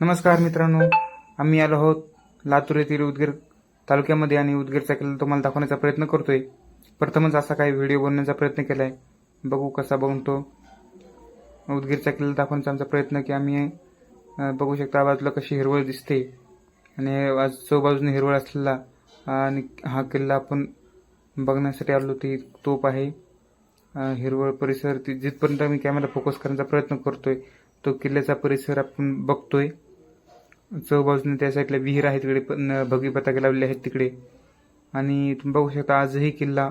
नमस्कार मित्रांनो आम्ही आलो आहोत लातूर येथील उदगीर तालुक्यामध्ये आणि उदगीरचा किल्ला तुम्हाला दाखवण्याचा प्रयत्न करतोय. प्रथमच असा काही व्हिडिओ बनवण्याचा प्रयत्न केला आहे बघू कसा बनतो. उदगीरचा किल्ला दाखवण्याचा आमचा प्रयत्न की आम्ही बघू शकता बाजूला कशी हिरवळ दिसते. आणि आज चौबाजूने हिरवळ असलेला आणि हा किल्ला आपण बघण्यासाठी आलो ती तोप आहे. हिरवळ परिसर ती जिथपर्यंत मी कॅमेरा फोकस करण्याचा प्रयत्न करतोय तो किल्ल्याचा परिसर आपण बघतोय. चौबाजूने त्या साईडला विहीर आहे तिकडे पण भगवी पताके लावलेले आहेत तिकडे. आणि तुम्ही बघू शकता आजही किल्ला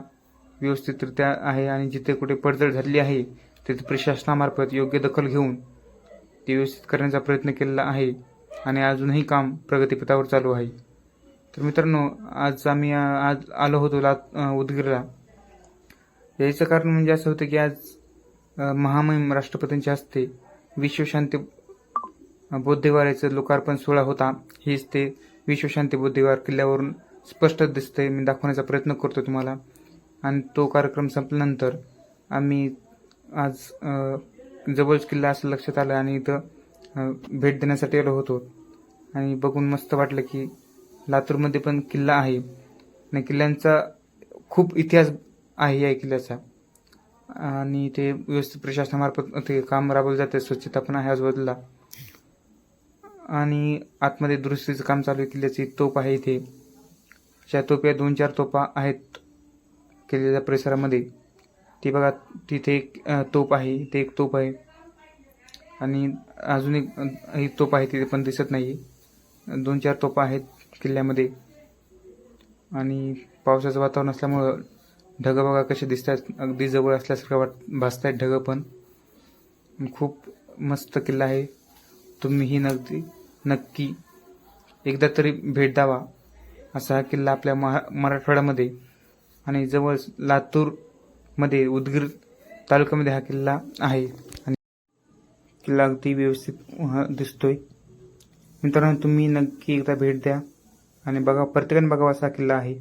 व्यवस्थितरित्या आहे आणि जिथे कुठे पडझड झालेली आहे तिथे प्रशासनामार्फत योग्य दखल घेऊन ते व्यवस्थित करण्याचा प्रयत्न केलेला आहे आणि अजूनही काम प्रगतीपथावर चालू आहे. तर मित्रांनो आज आम्ही आज आलो होतो लात उदगीरला. याचं कारण म्हणजे असं होतं की आज महामहिम राष्ट्रपतींच्या हस्ते विश्वशांती बौद्धविहाराचं लोकार्पण सोहळा होता. हेच ते विश्वशांती बुद्धिवार किल्ल्यावरून स्पष्ट दिसते मी दाखवण्याचा प्रयत्न करतो तुम्हाला. आणि तो कार्यक्रम संपल्यानंतर आम्ही आज जवळच किल्ला असं लक्षात आलं आणि इथं भेट देण्यासाठी आलो होतो. आणि बघून मस्त वाटलं की लातूरमध्ये पण किल्ला आहे. आणि किल्ल्यांचा खूप इतिहास आहे या किल्ल्याचा. आणि ते व्यवस्थित प्रशासनामार्फत ते काम राबवलं जाते स्वच्छता पण आहे आजूबाजूला. आणि आतमध्ये दुरुस्तीचं काम चालू आहे. किल्ल्याची तोप आहे इथे. अशा तोप्या दोन चार तोपा आहेत किल्ल्याच्या परिसरामध्ये. ती बघा तिथे एक तोप आहे. इथे एक तोप आहे. आणि अजून एक ही तोप आहे तिथे पण दिसत नाही दोन चार तोपा आहेत किल्ल्यामध्ये. आणि पावसाचं वातावरण असल्यामुळं ढगं बघा कसे दिसत आहेत अगदी जवळ असल्यासारखं वाट भासत आहेत ढगं पण. खूप मस्त किल्ला आहे. तुम्हीही नगदी नक्की एकदा तरी भेट द्यावा. असा हा किल्ला आपल्या महा मराठवाड्यामध्ये आणि जवळ लातूरमध्ये उदगीर तालुक्यामध्ये हा किल्ला आहे. आणि किल्ला अगदी व्यवस्थित दिसतोय. मित्रांनो तुम्ही नक्की एकदा भेट द्या. आणि बघा प्रत्येकाने बघावा असा किल्ला आहे.